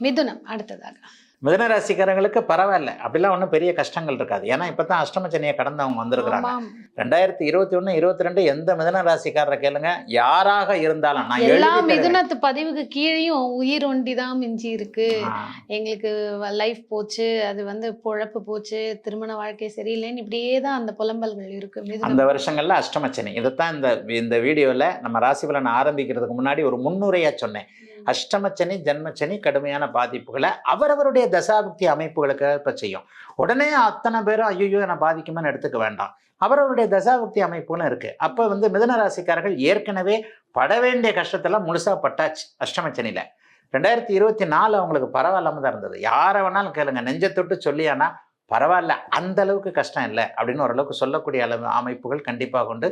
மிதுனம் அடுத்ததாக மிதன ராசிக்காரங்களுக்கு பரவாயில்ல. அப்படிலாம் ஒன்றும் பெரிய கஷ்டங்கள் இருக்காது. ஏன்னா இப்போ தான் அஷ்டம சனியை கடந்தவங்க வந்திருக்கிறாங்க. ரெண்டாயிரத்தி இருபத்தி ஒன்று இருபத்தி ரெண்டு எந்த மிதன ராசிக்காரரை கேளுங்க? யாராக இருந்தாலும் நான் எல்லா. மிதுனத்து பதிவுக்கு கீழேயும் உயிர் ஒண்டி தான் மிஞ்சி இருக்கு. எங்களுக்கு லைஃப் போச்சு அது வந்து பொழப்பு போச்சு திருமண வாழ்க்கை சரியில்லைன்னு இப்படியே தான் அந்த புலம்பல்கள் இருக்கு. அந்த வருஷங்கள்ல அஷ்டமச்சனி இதைத்தான் இந்த இந்த வீடியோவில் நம்ம ராசி பலன் ஆரம்பிக்கிறதுக்கு முன்னாடி ஒரு முன்னுரையா சொன்னேன். அஷ்டமச்சனி ஜென்மச்சனி கடுமையான பாதிப்புகளை அவரவருடைய தசாபக்தி அமைப்புகளுக்கு ஏற்ப செய்யும். உடனே அத்தனை பேரும் ஐயோ என்னை பாதிக்குமான்னு எடுத்துக்க வேண்டாம். அவரவருடைய தசாபக்தி அமைப்புகளும் இருக்கு. அப்ப வந்து மிதன ராசிக்காரர்கள் ஏற்கனவே பட வேண்டிய கஷ்டத்தெல்லாம் முழுசா பட்டாச்சு அஷ்டமச்சனியில். ரெண்டாயிரத்தி இருபத்தி நாலு அவங்களுக்கு பரவாயில்லாம தான் இருந்தது. யாரை வேணாலும் கேளுங்க. நெஞ்சை தொட்டு சொல்லியானா பரவாயில்ல அந்த அளவுக்கு கஷ்டம் இல்லை அப்படின்னு ஓரளவுக்கு சொல்லக்கூடிய அளவு அமைப்புகள் கண்டிப்பாக உண்டு.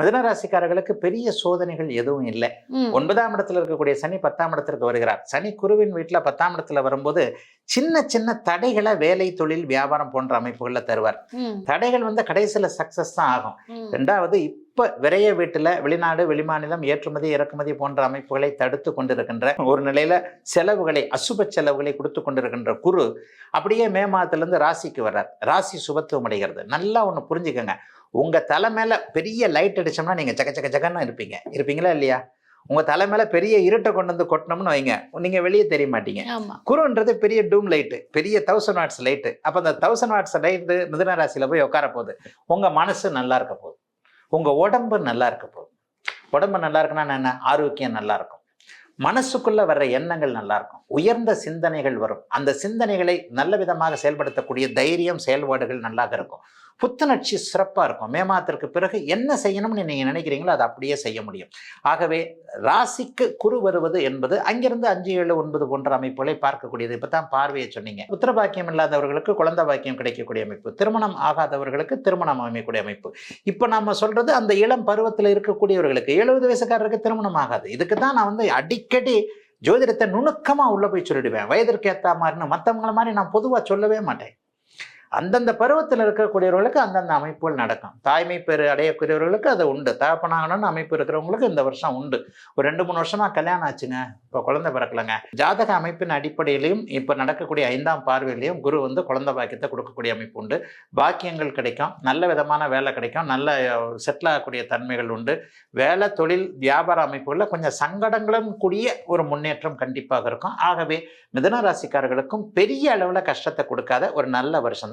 மிதன ராசிக்காரர்களுக்கு பெரிய சோதனைகள் எதுவும் இல்லை. ஒன்பதாம் இடத்துல இருக்கக்கூடிய சனி பத்தாம் இடத்திற்கு வருகிறார். சனி குருவின் வீட்டுல பத்தாம் இடத்துல வரும்போது சின்ன சின்ன தடைகளை வேலை தொழில் வியாபாரம் போன்ற அமைப்புகள்ல தருவார். தடைகள் வந்து கடைசியில சக்சஸ் தான் ஆகும். ரெண்டாவது இப்ப விரைய வீட்டுல வெளிநாடு வெளிமாநிலம் ஏற்றுமதி இறக்குமதி போன்ற அமைப்புகளை தடுத்து கொண்டிருக்கின்ற ஒரு நிலையில செலவுகளை அசுப செலவுகளை கொடுத்து கொண்டிருக்கின்ற குரு அப்படியே மே மாதத்துல இருந்து ராசிக்கு வர்றார். ராசி சுபத்துவம் அடைகிறது. நல்லா ஒண்ணு புரிஞ்சுக்கங்க. உங்க தலை மேல பெரிய லைட் அடிச்சோம்னா நீங்க சக்க சக்க சக்கன்னு இருப்பீங்க. இருப்பீங்களா இல்லையா? உங்க தலை மேல பெரிய இருட்டை கொண்டு வந்து கொட்டினோம்னு வைங்க. நீங்க வெளியே தெரிய மாட்டீங்க. குருன்றது பெரிய டூம் லைட்டு பெரிய தௌசண்ட் வாட்ஸ் லைட்டு அப்போ அந்த தௌசண்ட் வாட்ஸ் லைட்டு மிதுன ராசியில் போய் உட்கார போகுது. உங்கள் மனசு நல்லா இருக்க போகுது. உங்கள் உடம்பு நல்லா இருக்க போகுது. உடம்பு நல்லா இருக்குன்னா என்ன? ஆரோக்கியம் நல்லா இருக்கும். மனசுக்குள்ள வர்ற எண்ணங்கள் நல்லா இருக்கும். உயர்ந்த சிந்தனைகள் வரும். அந்த சிந்தனைகளை நல்ல விதமாக செயல்படுத்தக்கூடிய தைரியம் செயல்பாடுகள் நல்லாக இருக்கும். புத்துணர்ச்சி சிறப்பாக இருக்கும். மே மாதத்திற்கு பிறகு என்ன செய்யணும்னு நீங்கள் நினைக்கிறீங்களோ அதை அப்படியே செய்ய முடியும். ஆகவே ராசிக்கு குரு வருவது என்பது அங்கிருந்து அஞ்சு ஏழு ஒன்பது போன்ற அமைப்புகளை பார்க்கக்கூடியது. இப்போ தான் பார்வையை சொன்னீங்க. புத்திர பாக்கியம் இல்லாதவர்களுக்கு குழந்தை பாக்கியம் கிடைக்கக்கூடிய அமைப்பு. திருமணம் ஆகாதவர்களுக்கு திருமணம் அமைக்கக்கூடிய அமைப்பு. இப்போ நம்ம சொல்கிறது அந்த இளம் பருவத்தில் இருக்கக்கூடியவர்களுக்கு. எழுபது வயசுக்காரருக்கு திருமணம் ஆகாது. இதுக்கு தான் நான் வந்து அடிக்கடி ஜோதிடத்தை நுணுக்கமாக உள்ளே போய் சொல்லிடுவேன். வயதிற்கு ஏற்ற மாதிரின்னு மற்றவங்கள மாதிரி நான் பொதுவாக சொல்லவே மாட்டேன். அந்தந்த பருவத்தில் இருக்கக்கூடியவர்களுக்கு அந்தந்த அமைப்புகள் நடக்கும். தாய்மை பெரு அடையக்கூடியவர்களுக்கு அது உண்டு. தகப்பனாகணும்னு அமைப்பு இருக்கிறவங்களுக்கு இந்த வருஷம் உண்டு. ஒரு ரெண்டு மூணு வருஷமாக கல்யாணம் ஆச்சுங்க. இப்போ குழந்தை பிறக்கலங்க. ஜாதக அமைப்பின் அடிப்படையிலையும் இப்போ நடக்கக்கூடிய ஐந்தாம் பார்வையிலையும் குரு வந்து குழந்தை பாக்கியத்தை கொடுக்கக்கூடிய அமைப்பு உண்டு. பாக்கியங்கள் கிடைக்கும். நல்ல விதமான வேலை கிடைக்கும். நல்ல செட்டில் ஆகக்கூடிய தன்மைகள் உண்டு. வேலை தொழில் வியாபார அமைப்புகளில் கொஞ்சம் சங்கடங்களும் கூடிய ஒரு முன்னேற்றம் கண்டிப்பாக இருக்கும். ஆகவே மிதன ராசிக்காரர்களுக்கும் பெரிய அளவில் கஷ்டத்தை கொடுக்காத ஒரு நல்ல வருஷம்